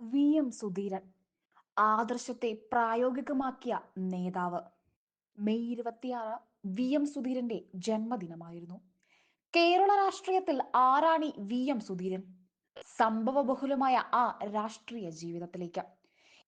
V. M. Sudheeran ആദർശത്തെ പ്രായോഗികമാക്കിയ നേതാവ്. മെയ് ഇരുപത്തിയാറ് വി. എം. സുധീരന്റെ ജന്മദിനമായിരുന്നു. കേരള രാഷ്ട്രീയത്തിൽ ആരാണി വി. എം. സുധീരൻ? സംഭവബഹുലമായ ആ രാഷ്ട്രീയ ജീവിതത്തിലേക്ക്.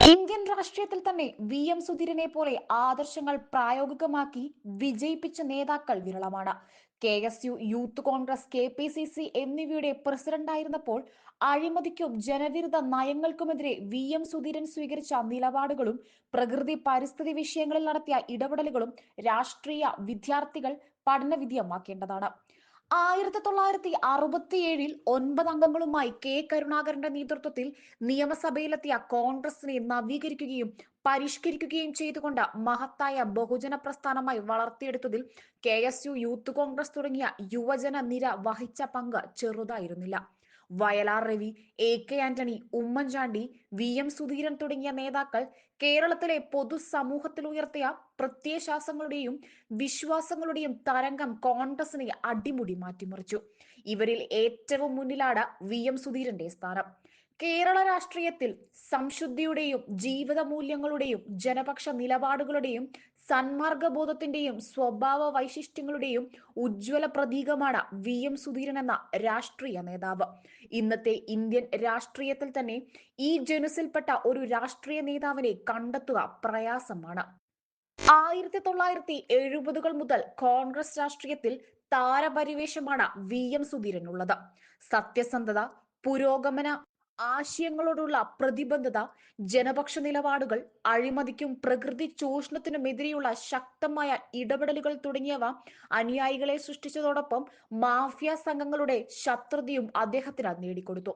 ഇന്ത്യൻ രാഷ്ട്രീയത്തിൽ തന്നെ വി. എം. സുധീരനെ പോലെ ആദർശങ്ങൾ പ്രായോഗികമാക്കി വിജയിപ്പിച്ച നേതാക്കൾ വിരളമാണ്. K. S. U Youth Congress K. P. C. C എന്നിവയുടെ പ്രസിഡന്റായിരുന്നപ്പോൾ അഴിമതിക്കും ജനവിരുദ്ധ നയങ്ങൾക്കുമെതിരെ വി എം സുധീരൻ സ്വീകരിച്ച നിലപാടുകളും പ്രകൃതി പരിസ്ഥിതി വിഷയങ്ങളിൽ നടത്തിയ ഇടപെടലുകളും രാഷ്ട്രീയ വിദ്യാർത്ഥികൾ പഠനവിധേയമാക്കേണ്ടതാണ്. ആയിരത്തി തൊള്ളായിരത്തി അറുപത്തിയേഴിൽ ഒൻപത് അംഗങ്ങളുമായി കെ കരുണാകരന്റെ നേതൃത്വത്തിൽ നിയമസഭയിലെത്തിയ കോൺഗ്രസിനെ നവീകരിക്കുകയും പരിഷ്കരിക്കുകയും ചെയ്തുകൊണ്ട് മഹത്തായ ബഹുജന പ്രസ്ഥാനമായി വളർത്തിയെടുത്തതിൽ K S U Youth Congress തുടങ്ങിയ യുവജന നിര വഹിച്ച പങ്ക് ചെറുതായിരുന്നില്ല. Vayalar Ravi A K Antony Oommen Chandy V M Sudheeran തുടങ്ങിയ നേതാക്കൾ കേരളത്തിലെ പൊതുസമൂഹത്തിൽ ഉയർത്തിയ പ്രത്യയശാസങ്ങളുടെയും വിശ്വാസങ്ങളുടെയും തരംഗം കോൺഗ്രസിനെ അടിമുടി മാറ്റിമറിച്ചു. ഇവരിൽ ഏറ്റവും മുന്നിലാണ് വി എം സുധീരന്റെ സ്ഥാനം. കേരള രാഷ്ട്രീയത്തിൽ സംശുദ്ധിയുടെയും ജീവിത മൂല്യങ്ങളുടെയും ജനപക്ഷ നിലപാടുകളുടെയും സന്മാർഗബോധത്തിന്റെയും സ്വഭാവ വൈശിഷ്ട്യങ്ങളുടെയും ഉജ്ജ്വല പ്രതീകമാണ് വി എം സുധീരൻ എന്ന രാഷ്ട്രീയ നേതാവ്. ഇന്നത്തെ ഇന്ത്യൻ രാഷ്ട്രീയത്തിൽ തന്നെ ഈ ജനുസിൽപ്പെട്ട ഒരു രാഷ്ട്രീയ നേതാവിനെ കണ്ടെത്തുക പ്രയാസമാണ്. ആയിരത്തി തൊള്ളായിരത്തി എഴുപതുകൾ മുതൽ കോൺഗ്രസ് രാഷ്ട്രീയത്തിൽ താരപരിവേഷമാണ് വി എം സുധീരനുള്ളത്. സത്യസന്ധത പുരോഗമന ആശയങ്ങളോടുള്ള പ്രതിബദ്ധത ജനപക്ഷ നിലപാടുകൾ അഴിമതിക്കും പ്രകൃതി ചൂഷണത്തിനുമെതിരെയുള്ള ശക്തമായ ഇടപെടലുകൾ തുടങ്ങിയവ അനുയായികളെ സൃഷ്ടിച്ചതോടൊപ്പം മാഫിയ സംഘങ്ങളുടെ ശത്രുതയും അദ്ദേഹത്തിന് നേടിക്കൊടുത്തു.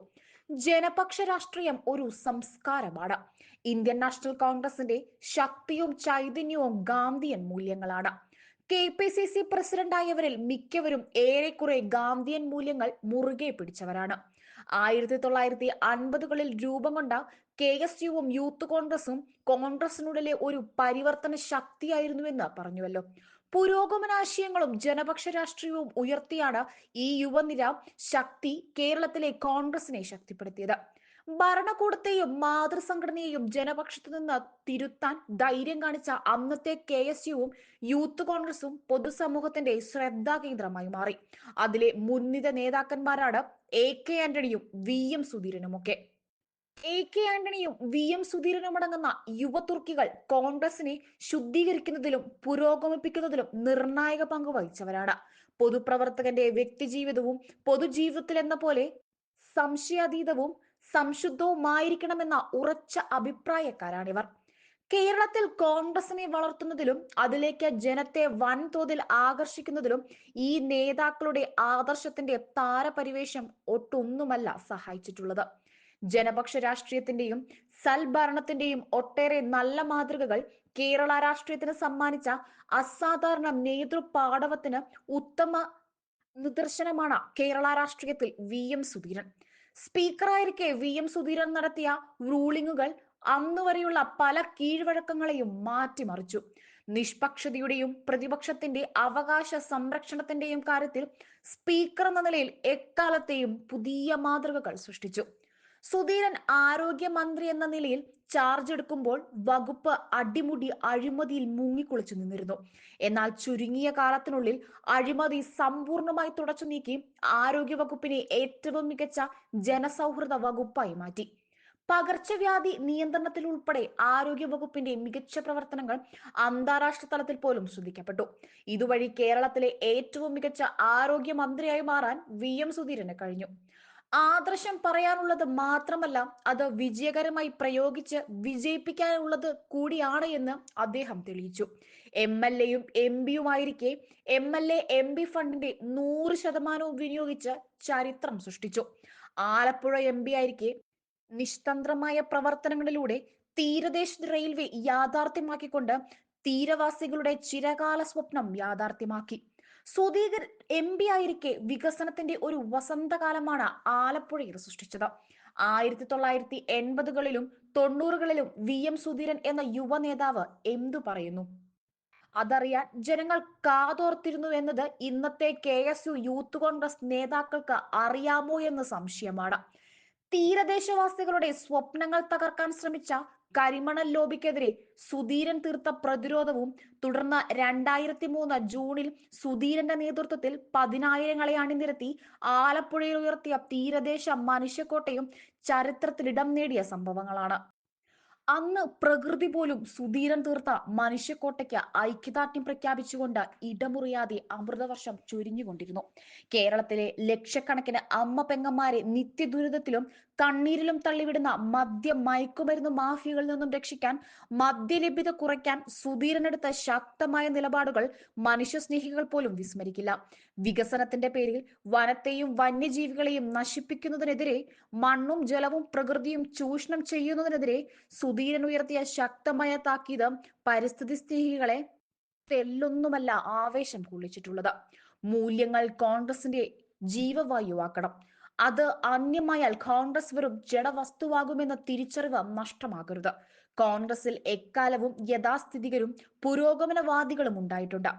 ജനപക്ഷ രാഷ്ട്രീയം ഒരു സംസ്കാരമാണ്. ഇന്ത്യൻ നാഷണൽ കോൺഗ്രസിന്റെ ശക്തിയും ചൈതന്യവും ഗാന്ധിയൻ മൂല്യങ്ങളാണ്. കെ പി സി സി പ്രസിഡന്റായവരിൽ മിക്കവരും ഏറെക്കുറെ ഗാന്ധിയൻ മൂല്യങ്ങൾ മുറുകെ പിടിച്ചവരാണ്. ആയിരത്തി തൊള്ളായിരത്തി അൻപതുകളിൽ രൂപം കൊണ്ട കെ എസ് യുവും യൂത്ത് കോൺഗ്രസും കോൺഗ്രസിനുള്ളിലെ ഒരു പരിവർത്തന ശക്തിയായിരുന്നുവെന്ന് പറഞ്ഞുവല്ലോ. പുരോഗമനാശയങ്ങളും ജനപക്ഷ രാഷ്ട്രീയവും ഉയർത്തിയാണ് ഈ യുവനിര ശക്തി കേരളത്തിലെ കോൺഗ്രസിനെ ശക്തിപ്പെടുത്തിയത്. ഭരണകൂടത്തെയും മാതൃസംഘടനയെയും ജനപക്ഷത്തു നിന്ന് തിരുത്താൻ ധൈര്യം കാണിച്ച അന്നത്തെ കെ എസ് യുവും യൂത്ത് കോൺഗ്രസും പൊതുസമൂഹത്തിന്റെ ശ്രദ്ധാകേന്ദ്രമായി മാറി. അതിലെ മുൻനിര നേതാക്കന്മാരാണ് എ കെ ആന്റണിയും വി എം സുധീരനുമൊക്കെ. എ കെ ആന്റണിയും വി എം സുധീരനും അടങ്ങുന്ന യുവതുർക്കികൾ കോൺഗ്രസിനെ ശുദ്ധീകരിക്കുന്നതിലും പുരോഗമിപ്പിക്കുന്നതിലും നിർണായക പങ്ക് വഹിച്ചവരാണ്. പൊതുപ്രവർത്തകന്റെ വ്യക്തിജീവിതവും പൊതുജീവിതത്തിൽ എന്ന പോലെ സംശയാതീതവും സംശുദ്ധവുമായിരിക്കണമെന്ന ഉറച്ച അഭിപ്രായക്കാരാണിവർ കേരളത്തിൽ കോൺഗ്രസിനെ വളർത്തുന്നതിലും അതിലേക്ക് ജനത്തെ വൻതോതിൽ ആകർഷിക്കുന്നതിലും ഈ നേതാക്കളുടെ ആദർശത്തിന്റെ താരപരിവേഷം ഒട്ടൊന്നുമല്ല സഹായിച്ചിട്ടുള്ളത്. ജനപക്ഷ രാഷ്ട്രീയത്തിന്റെയും സൽഭരണത്തിന്റെയും ഒട്ടേറെ നല്ല മാതൃകകൾ കേരള രാഷ്ട്രീയത്തിന് സമ്മാനിച്ച അസാധാരണ നേതൃപാടവത്തിന് ഉത്തമ നിദർശനമാണ് കേരള രാഷ്ട്രീയത്തിൽ വി. എം. സുധീരൻ. സ്പീക്കറായിരിക്കെ വി എം സുധീരൻ നടത്തിയ റൂളിങ്ങുകൾ അന്നുവരെയുള്ള പല കീഴ്വഴക്കങ്ങളെയും മാറ്റിമറിച്ചു. നിഷ്പക്ഷതയുടെയും പ്രതിപക്ഷത്തിന്റെ അവകാശ സംരക്ഷണത്തിന്റെയും കാര്യത്തിൽ സ്പീക്കർ എന്ന നിലയിൽ എക്കാലത്തെയും പുതിയ മാതൃകകൾ സൃഷ്ടിച്ചു. സുധീരൻ ആരോഗ്യമന്ത്രി എന്ന നിലയിൽ ചാർജ് എടുക്കുമ്പോൾ വകുപ്പ് അടിമുടി അഴിമതിയിൽ മുങ്ങിക്കുളിച്ചു നിന്നിരുന്നു. എന്നാൽ ചുരുങ്ങിയ കാലത്തിനുള്ളിൽ അഴിമതി സമ്പൂർണമായി തുടച്ചു നീക്കി ആരോഗ്യ വകുപ്പിനെ ഏറ്റവും മികച്ച ജനസൗഹൃദ വകുപ്പായി മാറ്റി. പകർച്ചവ്യാധി നിയന്ത്രണത്തിൽ ഉൾപ്പെടെ ആരോഗ്യ വകുപ്പിന്റെ മികച്ച പ്രവർത്തനങ്ങൾ അന്താരാഷ്ട്ര തലത്തിൽ പോലും ശ്രദ്ധിക്കപ്പെട്ടു. ഇതുവഴി കേരളത്തിലെ ഏറ്റവും മികച്ച ആരോഗ്യ മന്ത്രിയായി മാറാൻ വി എം സുധീരന് കഴിഞ്ഞു. ആദർശം പറയാനുള്ളത് മാത്രമല്ല അത് വിജയകരമായി പ്രയോഗിച്ച് വിജയിപ്പിക്കാനുള്ളത് കൂടിയാണ് എന്ന് അദ്ദേഹം തെളിയിച്ചു. എം എൽ എയും M പിയുമായിരിക്കെ M L A M P ഫണ്ടിന്റെ നൂറ് ശതമാനവും വിനിയോഗിച്ച് ചരിത്രം സൃഷ്ടിച്ചു. ആലപ്പുഴ എം പി ആയിരിക്കെ നിഷ്തന്ത്രമായ പ്രവർത്തനങ്ങളിലൂടെ തീരദേശ റെയിൽവേ യാഥാർത്ഥ്യമാക്കിക്കൊണ്ട് തീരവാസികളുടെ ചിരകാല സ്വപ്നം യാഥാർത്ഥ്യമാക്കി. സുധീകർ എം പി ആയിരിക്കെ വികസനത്തിന്റെ ഒരു വസന്തകാലമാണ് ആലപ്പുഴയിൽ സൃഷ്ടിച്ചത്. ആയിരത്തി തൊള്ളായിരത്തി എൺപതുകളിലും തൊണ്ണൂറുകളിലും വി എം സുധീരൻ എന്ന യുവ നേതാവ് എന്തു പറയുന്നു? അതറിയാൻ ജനങ്ങൾ കാതോർത്തിരുന്നു എന്നത് ഇന്നത്തെ K S U Youth Congress നേതാക്കൾക്ക് അറിയാമോ എന്ന് സംശയമാണ്. തീരദേശവാസികളുടെ സ്വപ്നങ്ങൾ തകർക്കാൻ ശ്രമിച്ച കരിമണൽ ലോബിക്കെതിരെ സുധീരൻ തീർത്ത പ്രതിരോധവും തുടർന്ന് രണ്ടായിരത്തി മൂന്ന് ജൂണിൽ സുധീരന്റെ നേതൃത്വത്തിൽ പതിനായിരങ്ങളെ അണിനിരത്തി ആലപ്പുഴയിൽ ഉയർത്തിയ തീരദേശ മനുഷ്യക്കോട്ടയും ചരിത്രത്തിലിടം നേടിയ സംഭവങ്ങളാണ്. അന്ന് പ്രകൃതി പോലും സുധീരൻ തീർത്ത മനുഷ്യക്കോട്ടയ്ക്ക് ഐക്യദാർഢ്യം പ്രഖ്യാപിച്ചുകൊണ്ട് ഇടമുറിയാതെ അമൃതവർഷം ചുരിഞ്ഞുകൊണ്ടിരുന്നു. കേരളത്തിലെ ലക്ഷക്കണക്കിന് അമ്മ പെങ്ങന്മാരെ നിത്യദുരിതത്തിലും കണ്ണീരിലും തള്ളിവിടുന്ന മദ്യ മയക്കുമരുന്ന് മാഫിയകളിൽ നിന്നും രക്ഷിക്കാൻ മദ്യലഭ്യത കുറയ്ക്കാൻ സുധീരനെടുത്ത ശക്തമായ നിലപാടുകൾ മനുഷ്യസ്നേഹികൾ പോലും വിസ്മരിക്കില്ല. വികസനത്തിന്റെ പേരിൽ വനത്തെയും വന്യജീവികളെയും നശിപ്പിക്കുന്നതിനെതിരെ മണ്ണും ജലവും പ്രകൃതിയും ചൂഷണം ചെയ്യുന്നതിനെതിരെ സുധീരൻ ഉയർത്തിയ ശക്തമായ താക്കീത് പരിസ്ഥിതി സ്നേഹികളെ തെല്ലൊന്നുമല്ല ആവേശം കൊള്ളിച്ചിട്ടുള്ളത്. മൂല്യങ്ങൾ കോൺഗ്രസിന്റെ ജീവവായുവാക്കണം. അത് അന്യമായാൽ കോൺഗ്രസ് വെറും ജഡവസ്തുവാകുമെന്ന തിരിച്ചറിവ് നഷ്ടമാകരുത്. കോൺഗ്രസിൽ എക്കാലവും യഥാസ്ഥിതികരും പുരോഗമനവാദികളും ഉണ്ടായിട്ടുണ്ട്.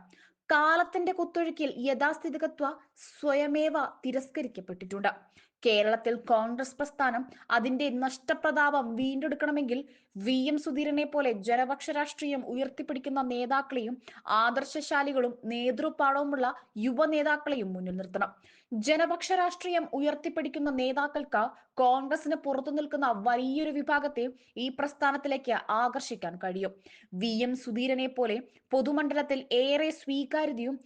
കാലത്തിന്റെ കുത്തൊഴുക്കിൽ യഥാസ്ഥിതികത്വ സ്വയമേവ തിരസ്കരിക്കപ്പെട്ടിട്ടുണ്ട്. കേരളത്തിൽ കോൺഗ്രസ് പ്രസ്ഥാനം അതിന്റെ നഷ്ടപ്രതാപം വീണ്ടെടുക്കണമെങ്കിൽ വി എം സുധീരനെ പോലെ ജനപക്ഷ രാഷ്ട്രീയം ഉയർത്തിപ്പിടിക്കുന്ന നേതാക്കളെയും ആദർശശാലികളും നേതൃപാടവുമുള്ള യുവ നേതാക്കളെയും മുന്നിൽ നിർത്തണം. ജനപക്ഷ രാഷ്ട്രീയം ഉയർത്തിപ്പിടിക്കുന്ന നേതാക്കൾക്ക് കോൺഗ്രസിന് പുറത്തു നിൽക്കുന്ന വലിയൊരു വിഭാഗത്തെ ഈ പ്രസ്ഥാനത്തിലേക്ക് ആകർഷിക്കാൻ കഴിയും. വി എം സുധീരനെ പോലെ പൊതുമണ്ഡലത്തിൽ ഏറെ സ്വീകാര്യതയും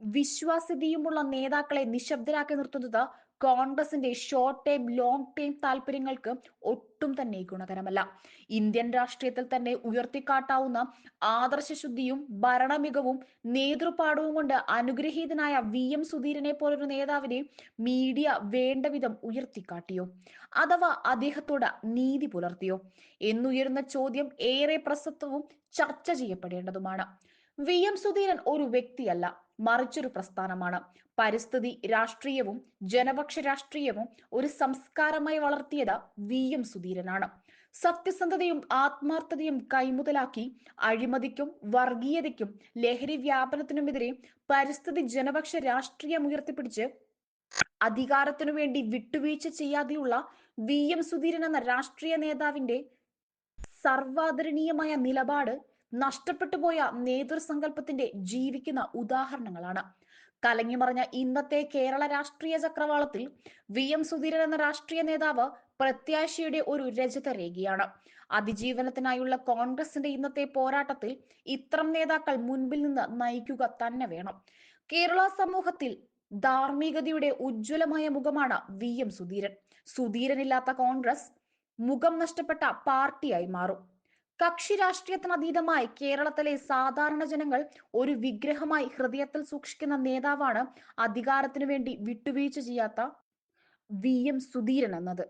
വിശ്വാസ്യതയുമുള്ള നേതാക്കളെ നിശബ്ദരാക്കി നിർത്തുന്നത് കോൺഗ്രസിന്റെ ഷോർട്ട് ടൈം ലോങ് ടൈം താല്പര്യങ്ങൾക്ക് ഒട്ടും തന്നെ ഗുണകരമല്ല. ഇന്ത്യൻ രാഷ്ട്രീയത്തിൽ തന്നെ ഉയർത്തിക്കാട്ടാവുന്ന ആദർശശുദ്ധിയും ഭരണമികവും നേതൃപാടവും കൊണ്ട് അനുഗ്രഹീതനായ വി എം സുധീരനെ പോലൊരു നേതാവിനെ മീഡിയ വേണ്ട വിധം ഉയർത്തിക്കാട്ടിയോ? അഥവാ അദ്ദേഹത്തോട് നീതി പുലർത്തിയോ? എന്നുയരുന്ന ചോദ്യം ഏറെ പ്രസക്തവും ചർച്ച ചെയ്യപ്പെടേണ്ടതുമാണ്. വി എം സുധീരൻ ഒരു വ്യക്തിയല്ല. മറിച്ചൊരു പ്രസ്ഥാനമാണ്. പരിസ്ഥിതി രാഷ്ട്രീയവും ജനപക്ഷ രാഷ്ട്രീയവും ഒരു സംസ്കാരമായി വളർത്തിയത് വി. എം. സുധീരനാണ്. സത്യസന്ധതയും ആത്മാർത്ഥതയും കൈമുതലാക്കി അഴിമതിക്കും വർഗീയതയ്ക്കും ലഹരി വ്യാപനത്തിനുമെതിരെ പരിസ്ഥിതി ജനപക്ഷ രാഷ്ട്രീയം ഉയർത്തിപ്പിടിച്ച് അധികാരത്തിനു വേണ്ടി വിട്ടുവീഴ്ച ചെയ്യാതെയുള്ള വി. എം. സുധീരൻ എന്ന രാഷ്ട്രീയ നേതാവിന്റെ സർവാദരണീയമായ നിലപാട് നഷ്ടപ്പെട്ടു പോയ നേതൃസങ്കല്പത്തിന്റെ ജീവിക്കുന്ന ഉദാഹരണങ്ങളാണ്. കലങ്ങിമറിഞ്ഞ ഇന്നത്തെ കേരള രാഷ്ട്രീയ ചക്രവാളത്തിൽ വി എം സുധീരൻ എന്ന രാഷ്ട്രീയ നേതാവ് പ്രത്യാശയുടെ ഒരു രചിത രേഖയാണ്. അതിജീവനത്തിനായുള്ള കോൺഗ്രസിന്റെ ഇന്നത്തെ പോരാട്ടത്തിൽ ഇത്തരം നേതാക്കൾ മുൻപിൽ നിന്ന് നയിക്കുക തന്നെ വേണം. കേരള സമൂഹത്തിൽ ധാർമ്മികതയുടെ ഉജ്ജ്വലമായ മുഖമാണ് വി എം സുധീരൻ. സുധീരനില്ലാത്ത കോൺഗ്രസ് മുഖം നഷ്ടപ്പെട്ട പാർട്ടിയായി മാറും. കക്ഷി രാഷ്ട്രീയത്തിന് അതീതമായി കേരളത്തിലെ സാധാരണ ജനങ്ങൾ ഒരു വിഗ്രഹമായി ഹൃദയത്തിൽ സൂക്ഷിക്കുന്ന നേതാവാണ് അധികാരത്തിനു വേണ്ടി വിട്ടുവീഴ്ച ചെയ്യാത്ത വി എം സുധീരൻ എന്നത്.